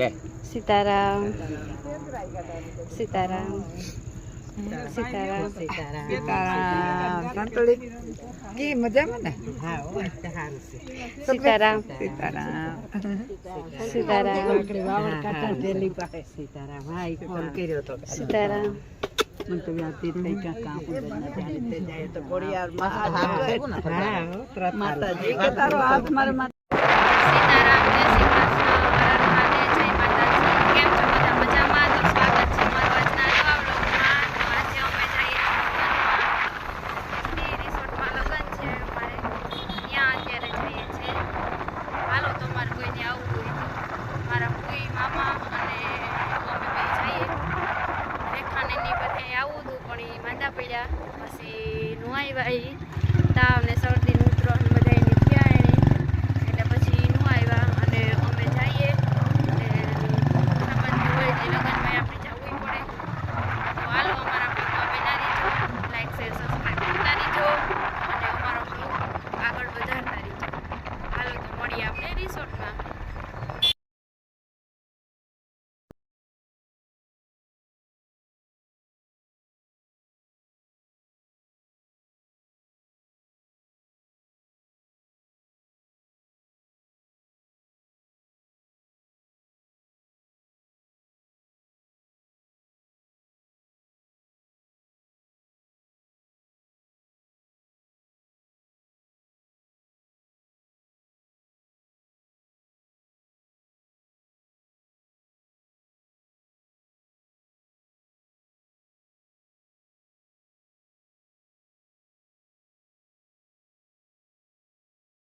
લે સીતારામ સીતારામ સીતારામ સીતારામ સંતોષી કી મજામાં ને સીતારામ સીતારામ સીતારામ સીતારામ હા ઈ ફોન કર્યો તો સીતારામ મને તો વ્યાજથી થઈ કાંઈ કામ ઉડે ન જાય તે જાય તો ઘોડિયાળમાં હા હો, માતાજી કે તારો હાથ મારા પછી નો આવ્યા ઈ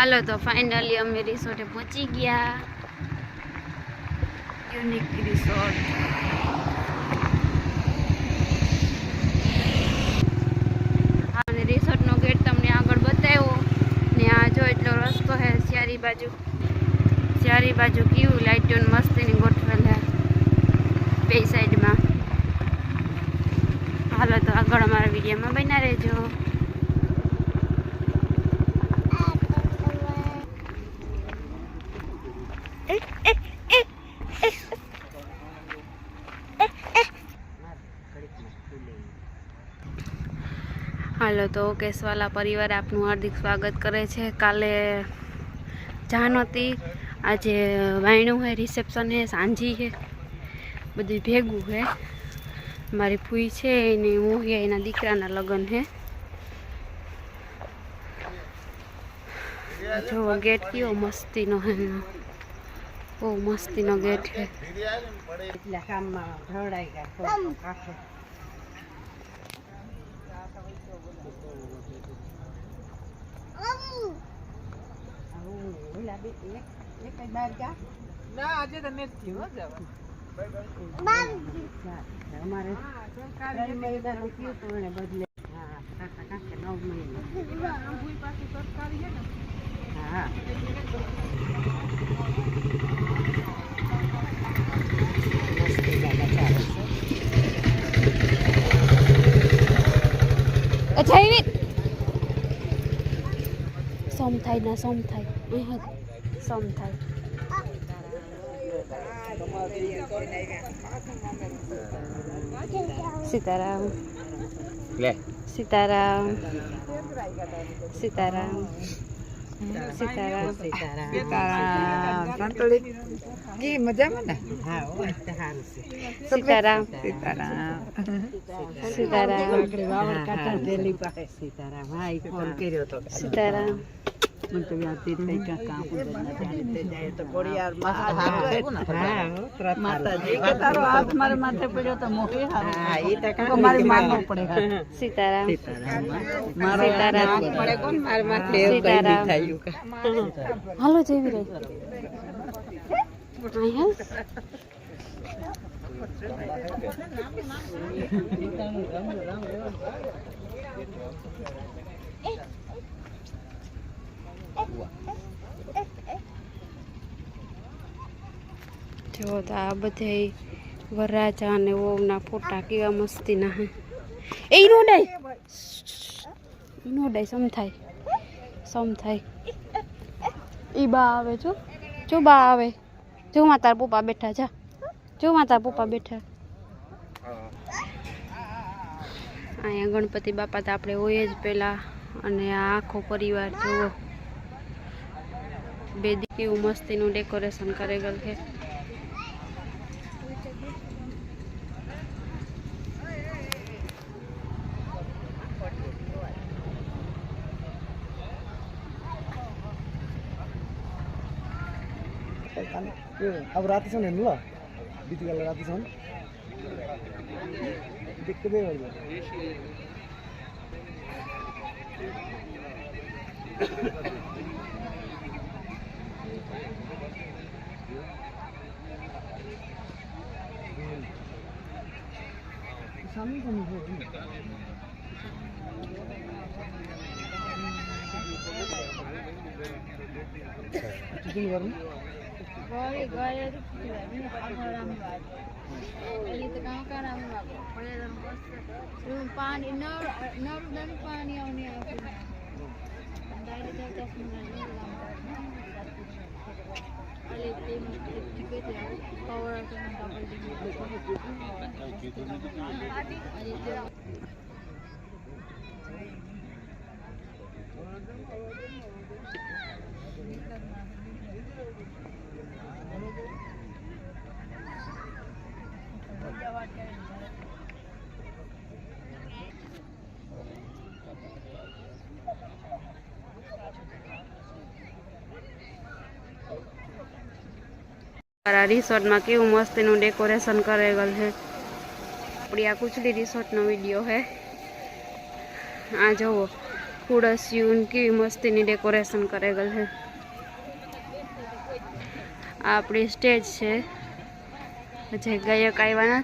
હાલો તો ફાઇનલી અમે રિસોર્ટે પહોંચી ગયા. યુનિક રિસોર્ટ અને રિસોર્ટનો ગેટ તમને આગળ બતાવ્યો. ને આ જો એટલો રસ્તો હે ચારી બાજુ. ચારી બાજુ કેવું લાઇટો મસ્તીની ગોઠવેલ હે. બે સાઈડમાં હાલો તો આગળ અમારા વિડીયોમાં બન્યા રહેજો હાલો તો કેસવાલા પરિવાર આપનું હાર્દિક સ્વાગત કરે છે. કાલે જાન હતી. આજે વાયણું હે રિસેપ્શન હે, સાંજી હે. બધું ભેગું હે. મારી ફૂઈ છે, એની હું હે, એના દીકરાના લગ્ન હે. જો, ગેટ કેવો મસ્તીનો હે બહુ મસ્તીનો ગેટ હે. એટલા કામમાં ઢળાઈ ગયા ગુલાબી એક એક જ બાર જા ના આજે તમે હો જવા. અમારે હતું બદલે. હા કાકા કાકે નવ મહિના. હા. અચ્છા સોમ થાય ના સોમ થાય. અહીંયા સોમ થાય સીતારામ લે સીતારામ સીતારામ સીતારામ સીતારામ સીતારામ સંતોષી જી મજામાં ને હા હો, એ તો સારું છે સીતારામ સીતારામ સીતારામ વાવડ કાકા પેલી પાસે સીતારામ હા ઈ ફોન કર્યો તો સીતારામ તો થઈ કાં જાય તો માતાજી કે તારો હાથ મારા માથે પડ્યો તો મોટી હાથ તો મારી માનવો પડે. હાથ. સીતારામ મારો સીતારામ. પડે. કોણ મારા માથે એવું કઈ નહીં થયું હાલો જેવી રહી. અહીંયા જો તો આ બધે વરરાજા અને ઓવના ફોટા કેવા મસ્તીના હે. એ નો ડાય. નો ડાય, સમ થાય. સમ થાય. ઈ બા આવે જો. જો બા આવે. જો માં તાર પપ્પા બેઠા જા. જો માં તાર પપ્પા બેઠા. અહીંયા ગણપતિ બાપા તો આપણે હોય જ પહેલાં અને આ આખો પરિવાર, જુઓ. બે દી કેવું મસ્તીનું ડેકોરેશન કરેલું છે अब राति सन हेर्नु ल बिति बेला राति सन देख्दै गर्नु सामने सामने चिकन गर्नु પાણી નળ નળ પાણી આવને આ રિસોર્ટમાં કેવું મસ્તીનું ડેકોરેશન કરેલ છે. આપણી આ કુચડી રિસોર્ટનો વીડિયો છે આ જુઓ ખુડસિયું કેવી મસ્તીની ડેકોરેશન કરેલ છે. આ આપણી સ્ટેજ છે. જે ગાયક આવ્યા